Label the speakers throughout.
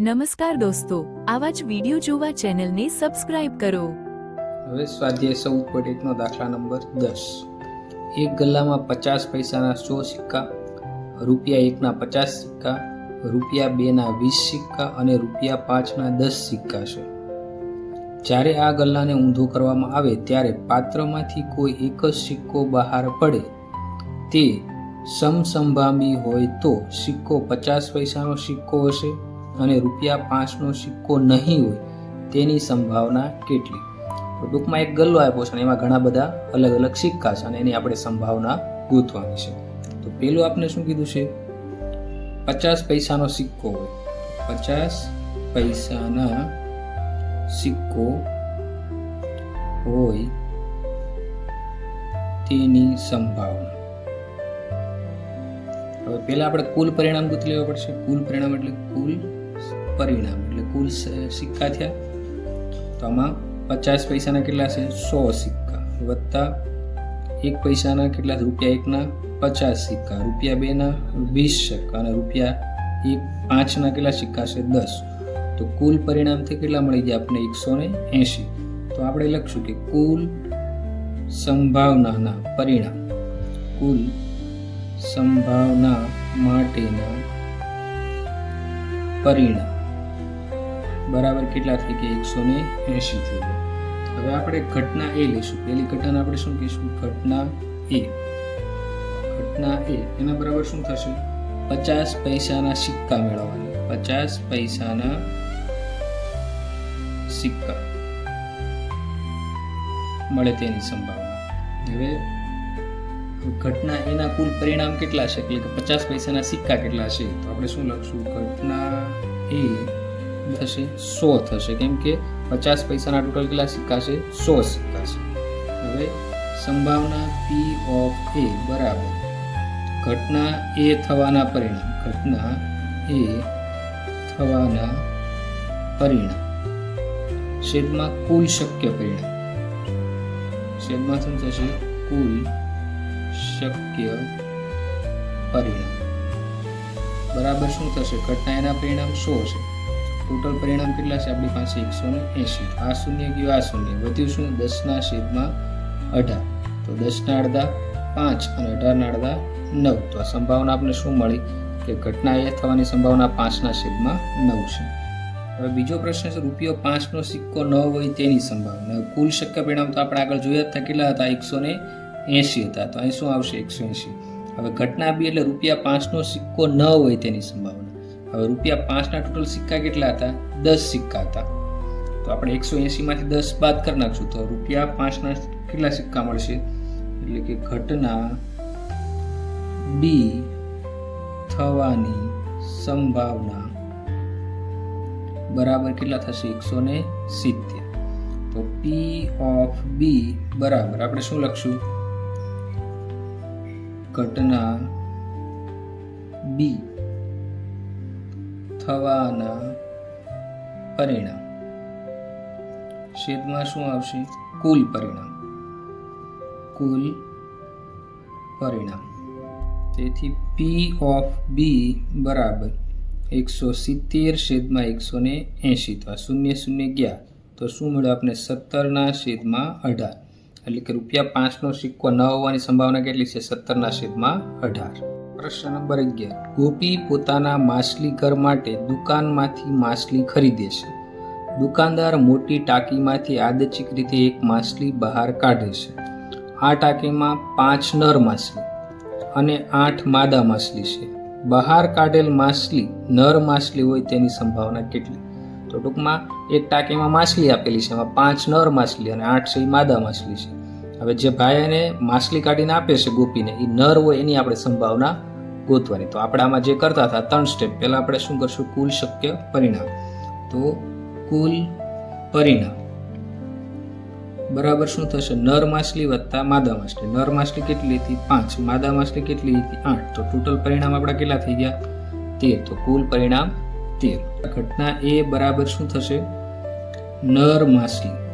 Speaker 1: નમસ્કાર દોસ્તો, આવા જ વિડિયો જોવા ચેનલને સબસ્ક્રાઇબ કરો.
Speaker 2: હવે સ્વાધ્યાય સૌ એકનો દાખલા નંબર દસ. એક ગલ્લામાં પચાસ પૈસાના સો સિક્કા, રૂપિયા એકના પચાસ સિક્કા, રૂપિયા બેના વીસ સિક્કા અને રૂપિયા પાંચના દસ સિક્કા છે. જ્યારે આ ગલ્લાને ઊંધો કરવામાં આવે ત્યારે પાત્રમાંથી કોઈ એક જ સિક્કો બહાર પડે. તે સમસંભામી હોય તો સિક્કો પચાસ પૈસાનો સિક્કો હશે. અને રૂપિયા પાંચનો સિક્કો નહીં હોય તેની સંભાવના કેટલી? તો ટૂંકમાં એક ગલ્લો આપ્યો છે અને એમાં ઘણા બધા અલગ અલગ સિક્કા છે અને એની આપણે સંભાવના ગોતવાની છે. તો પેલું આપણે શું કીધું છે? પચાસ પૈસાનો સિક્કો હોય. પચાસ પૈસાના સિક્કો હોય તેની સંભાવના. હવે પહેલા આપણે કુલ પરિણામ ગૂંથી લેવા પડશે. કુલ પરિણામ એટલે કુલ પરિણામ એટલે કુલ સિક્કા થયા. તો આમાં પચાસ પૈસાના કેટલા છે? સો સિક્કા. વત્તા એક પૈસાના કેટલા? રૂપિયા એકના પચાસ સિક્કા. રૂપિયા બેના વીસ સિક્કા અને રૂપિયા એક, પાંચના કેટલા સિક્કા છે? દસ. તો કુલ પરિણામથી કેટલા મળી ગયા આપણે એકસો ને એંશી. તો આપણે લખશું કે કુલ સંભાવનાના પરિણામ. કુલ સંભાવના માટેના પરિણામ. બરાબર કેટલા થઈ ગયા? એકસો ને એંશી થઈ ગયા. હવે આપણે ઘટના એ લઈશું. પહેલી ઘટનાને આપણે શું કહીશું? ઘટના એ. ઘટના એ. એના બરાબર શું થશે? પચાસ પૈસાના સિક્કા મેળવવાના. પચાસ પૈસાના સિક્કા. મળે તેની સંભાવના. હવે ઘટના એના કુલ પરિણામ કેટલા છે? એટલે કે પચાસ પૈસાના સિક્કા કેટલા છે? તો આપણે શું લખશું? ઘટના એ થશે, સો થશે. કેમ કે પચાસ પૈસાના ટોટલ કેટલા સિક્કા છે સો સિક્કા છે હવે સંભાવના પી ઓફ એ બરાબર. ઘટના એ થવાના પરિણામ. ઘટના એ થવાના પરિણામ. છેદમાં કુલ શક્ય પરિણામ. છેદમાં શું થશે? કુલ શક્ય પરિણામ. બરાબર શું થશે? ઘટના એના પરિણામ શું છે ટોટલ પરિણામ કેટલા છે? આપણી પાસે એકસો ને એંશી. આ શૂન્ય ગયું, આ શૂન્ય. વધ્યું શું? દસના છેદમાં અઢાર. તો દસના અડધા પાંચ અને અઢારના અડધા નવ. તો આ સંભાવના આપણે શું મળી? કે ઘટના એ થવાની સંભાવના પાંચના છેદમાં નવ છે. હવે બીજો પ્રશ્ન છે, રૂપિયો પાંચનો સિક્કો ન હોય તેની સંભાવના. કુલ શક્ય પરિણામ તો આપણે આગળ જોયા હતા. કેટલા હતા? એકસો ને એંશી હતા. તો અહીં શું આવશે? એકસો એંશી. હવે ઘટના બી એટલે રૂપિયા પાંચનો સિક્કો ન હોય તેની સંભાવના. હવે રૂપિયા પાંચના ટોટલ સિક્કા કેટલા હતા? દસ સિક્કા હતા. તો આપણે એકસો એંશીમાંથી દસ બાદ કરી નાખશું. તો રૂપિયા પાંચના કેટલા સિક્કા મળશે? એટલે કે ઘટના બી થવાની સંભાવના બરાબર કેટલા થશે? એકસો ને સિત્તેર. તો પી ઓફ બી બરાબર. આપણે શું લખશું? ઘટના બી થવાના પરિણામ. છેદમાં શું આવશે? કુલ પરિણામ. કુલ પરિણામ. તેથી પી ઓફ બી બરાબર એકસો સિત્તેર છેદમાં એકસો ને એંશી તો આ શૂન્ય શૂન્ય ગયા. તો શું મળ્યું આપણે સત્તરના છેદમાં અઢાર. એટલે કે રૂપિયા પાંચનો સિક્કો ન હોવાની સંભાવના કેટલી છે? સત્તરના છેદમાં અઢાર. પ્રશ્ન નંબર અગિયાર. ગોપી પોતાના માછલી ઘર માટે દુકાનમાંથી માછલી ખરીદે છે. દુકાનદાર મોટી ટાંકીમાંથી આદચિક રીતે એક માછલી બહાર કાઢે છે. આ ટાંકીમાં પાંચ નર માછલી અને આઠ માદા માછલી છે. બહાર કાઢેલ માછલી નર માછલી હોય તેની સંભાવના કેટલી? તો ટૂંકમાં એક ટાંકીમાં માછલી આપેલી છે, એમાં પાંચ નર માછલી અને આઠ છે માદા માછલી છે. હવે જે ભાઈ એને માછલી કાઢીને આપે છે ગોપીને, એ નર હોય એની આપણે સંભાવના ગોતવાની. તો આપણે આમાં જે કરતા હતા, ત્રણ સ્ટેપ પહેલાં આપણે શું કરશું? કુલ શક્ય પરિણામ. તો કુલ પરિણામ. બરાબર શું થશે? નર માછલી વત્તા માદા માછલી. નર માછલી કેટલી હતી? પાંચ. માદા માછલી કેટલી હતી? આઠ. તો ટોટલ પરિણામ આપણા કેટલા થઈ ગયા? તેર. તો કુલ પરિણામ તેર. ઘટના એ બરાબર શું થશે? નર માછલી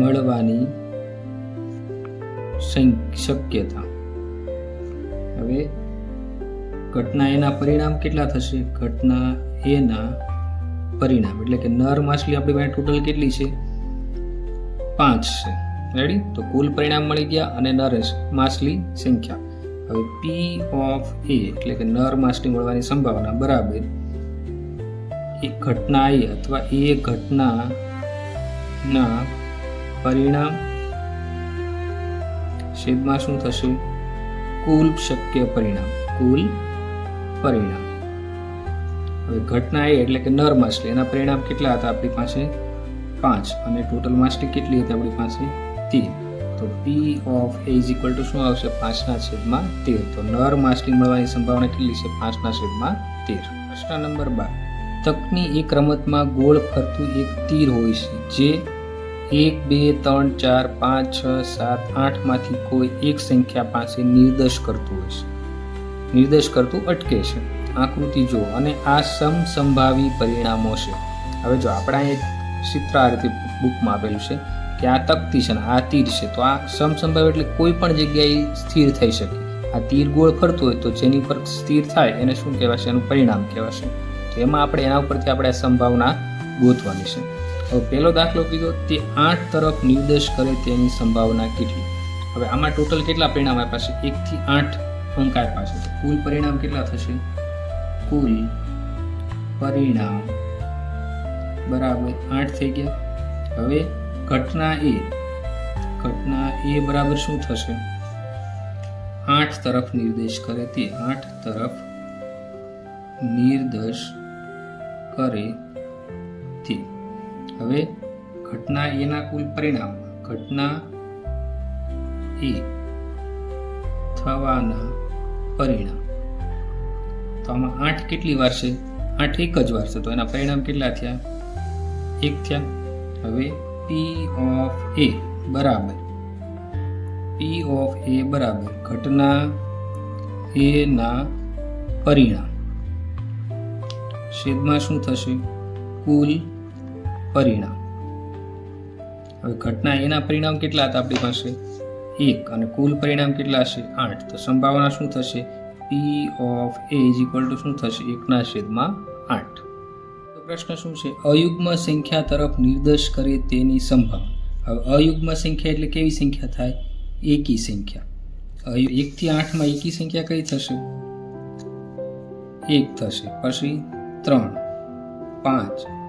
Speaker 2: મળવાની શક્યતા. હવે ઘટના એના પરિણામ કેટલા થશે? ઘટના એના પરિણામ. એટલે કે નર માછલી આપણી પાસે ટોટલ કેટલી છે? પાંચ છે. રેડી તો કુલ પરિણામ મળી ગયા અને નર માછલી સંખ્યા. હવે પી ઓફ એ એટલે કે નર માછલી મળવાની સંભાવના, બરાબર. એ ઘટના એ અથવા એ ઘટના ના પરિણામ છેદમાં શું થશે? કુલ શક્ય પરિણામ. કુલ પરિણામ. હવે ઘટના એ એટલે કે નર માછલી. એના પરિણામ કેટલા હતા આપણી પાસે? પાંચ. અને ટોટલ માછલી કેટલી હતી આપણી પાસે? તેર તો P of A is equal to શું આવશે? પાંચના છેદમાં તેર. તો નર માછલી મળવાની સંભાવના કેટલી છે? પાંચના છેદમાં તેર. પ્રશ્ન નંબર બાર. તકની એક રમતમાં ગોળ ફરતું એક તીર હોય છે, જે એક, બે, ત્રણ, ચાર, પાંચ, છ, સાત, આઠમાંથી કોઈ એક સંખ્યા પાસે નિર્દેશ કરતું હોય છે. નિર્દેશ કરતું અટકે છે. આકૃતિ જુઓ અને આ સમસંભાવી પરિણામો છે. હવે જો આપણા એક ચિત્ર આ રીતે બુકમાં આપેલું છે કે આ તકતી છે ને, આ તીર છે, તો આ સમસંભાવી એટલે કોઈ પણ જગ્યાએ સ્થિર થઈ શકે. આ તીર ગોળ ફરતું હોય તો જેની પર સ્થિર થાય એને શું કહેવાશે? એનું પરિણામ કહેવાશે. તો એમાં આપણે એના ઉપરથી આપણે આ સંભાવના ગોતવાની છે. હવે પહેલો દાખલો કીધો તે આઠ તરફ નિર્દેશ કરે તેની સંભાવના કેટલી? હવે આમાં ટોટલ કેટલા પરિણામ આપ્યા છે? એકથી આઠ અંક આપ્યા છે. કુલ પરિણામ કેટલા થશે? કુલ પરિણામ બરાબર આઠ થઈ ગયા. હવે ઘટના એ ઘટના એ બરાબર શું થશે? આઠ તરફ નિર્દેશ કરે તે આઠ તરફ નિર્દેશ કરે તે. હવે ઘટના એના કુલ પરિણામ, ઘટના એ થવાના પરિણામ. તો આમાં આઠ કેટલી વાર છે? આઠ એક જ વાર છે. તો એના પરિણામ કેટલા થયા? એક થયા. હવે પી ઓફ એ બરાબર. પી ઓફ એ બરાબર. ઘટના એના પરિણામ. છેદમાં શું થશે? કુલ પરિણામ. હવે ઘટના એના પરિણામ કેટલા હતા આપણી પાસે? એક અને કુલ પરિણામ કેટલા હશે? આઠ. તો સંભાવના શું થશે? P of A is equal to શું થશે? એકના છેદમાં આઠ. તો પ્રશ્ન શું છે? અયુગ્મ સંખ્યા તરફ નિર્દેશ કરે તેની સંભાવના. હવે અયુગ્મ સંખ્યા એટલે કેવી સંખ્યા થાય? એકી સંખ્યા. એકથી આઠમાં એકી સંખ્યા કઈ થશે? એક થશે. પછી ત્રણ. પાંચ.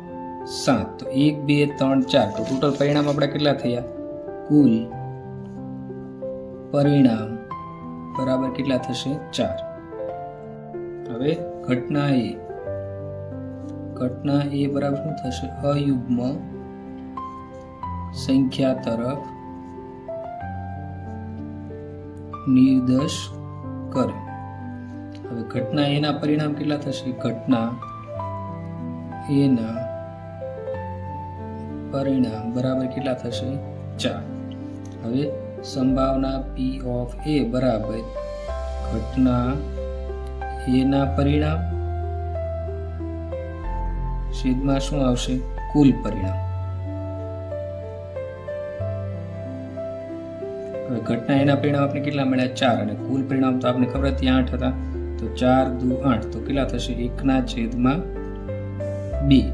Speaker 2: સાત. તો એક, બે, ત્રણ, ચાર. તો ટોટલ પરિણામ આપણા કેટલા થયા? કુલ પરિણામ બરાબર કેટલા થશે? ચાર. હવે ઘટના એ. ઘટના એ બરાબર શું થશે? અયુગ્મ સંખ્યા તરફ નિર્દેશ કરે. હવે ઘટના એના પરિણામ કેટલા થશે? ઘટના એના પરિણામ. બરાબર કેટલા થશે? ચાર. હવે સંભાવના પી ઓફ એ બરાબર. ઘટના એના પરિણામ. છેદમાં શું આવશે? કુલ પરિણામ. હવે ઘટના એના પરિણામ આપણે કેટલા મળ્યા? ચાર. અને કુલ પરિણામ તો આપણે ખબર હતી, આઠ હતા. તો ચાર દુ આઠ. તો કેટલા થશે? એકના છેદમાં બે.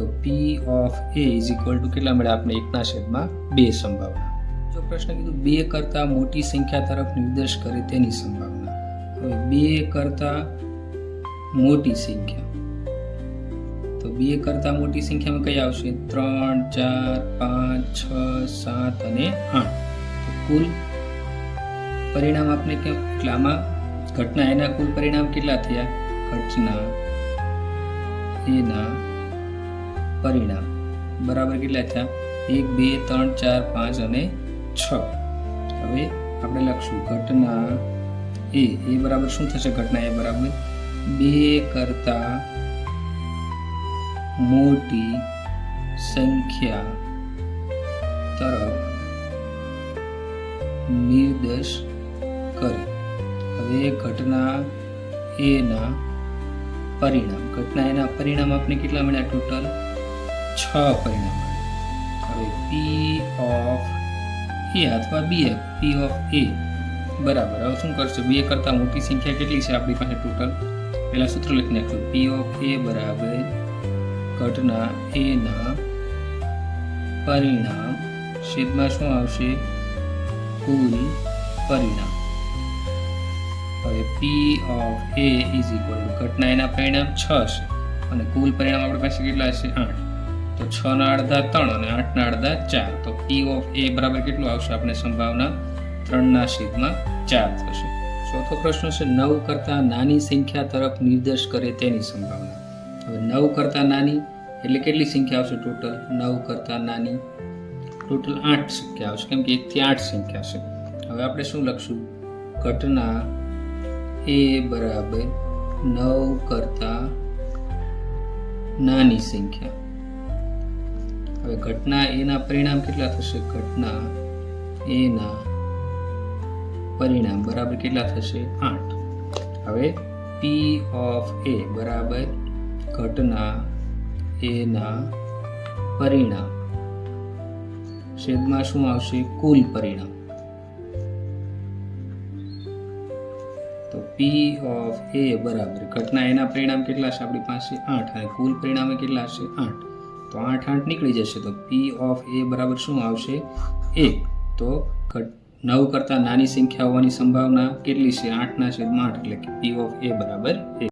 Speaker 2: તો P of A is equal to કેટલા મળ્યા આપણે એકના છેદમાં બે સંભાવના. જો પ્રશ્ન કીધું બે કરતાં મોટી સંખ્યા તરફ નિર્દેશ કરે તેની સંભાવના. હવે બે કરતાં મોટી સંખ્યા. તો બે કરતાં મોટી સંખ્યામાં કઈ આવશે? ત્રણ, ચાર, પાંચ, છ, સાત અને આઠ. કુલ પરિણામ આપણે કેમ? એટલે આમાં ઘટના એના કુલ પરિણામ કેટલા થયા? ઘટના એના પરિણામ. બરાબર કેટલા થયા? એક, બે, ત્રણ, ચાર, પાંચ અને છ. હવે આપણે લખશું ઘટના એ. એ બરાબર શું થશે ઘટના એ બરાબર? બે કરતા મોટી સંખ્યા તરફ નિર્દેશ કરે. હવે ઘટના એના પરિણામ. ઘટના એના પરિણામ આપણે કેટલા મળ્યા ટોટલ? છ પરિણામ હવે પી ઓફ એ અથવા બી એફ પી ઓફ એ બરાબર. હવે શું કરશું? બે કરતાં મોટી સંખ્યા કેટલી છે આપણી પાસે ટોટલ પહેલાં સૂત્ર લખી નાખ્યું પી ઓફ એ બરાબર ઘટના એના પરિણામ. છેદમાં શું આવશે? કુલ પરિણામ. હવે P of A is equal ઘટના એના પરિણામ છ છે. અને કુલ પરિણામ આપણી પાસે કેટલા છે આઠ. તો છ ના અડધા ત્રણ અને આઠના અડધા ચાર. તો પી ઓફ એ બરાબર કેટલું આવશે? આપણે સંભાવના ત્રણના છેદમાં ચાર થશે. ચોથો પ્રશ્ન છે, નવ કરતાં નાની સંખ્યા તરફ નિર્દેશ કરે તેની સંભાવના. હવે નવ કરતાં નાની એટલે કેટલી સંખ્યા આવશે ટોટલ? નવ કરતાં નાની ટોટલ આઠ સંખ્યા આવશે. કેમ કે એકથી આઠ સંખ્યા છે. હવે આપણે શું લખશું? ઘટના એ બરાબર નવ કરતાં નાની સંખ્યા. હવે ઘટના એના પરિણામ કેટલા થશે? ઘટના એના પરિણામ. બરાબર કેટલા થશે? આઠ. હવે પી ઓફ એ બરાબર ઘટના એના પરિણામ. છેદમાં શું આવશે? કુલ પરિણામ. તો પી ઓફ એ બરાબર. ઘટના એના પરિણામ કેટલા છે આપણી પાસે આઠ. અને કુલ પરિણામે કેટલા છે આઠ. તો આઠ આઠ નીકળી જશે. તો પી ઓફ એ બરાબર શું આવશે? એક તો નવ કરતાં નાની સંખ્યા હોવાની સંભાવના કેટલી છે? આઠના છેદમાં આઠ એટલે કે પી ઓફ એ બરાબર એક.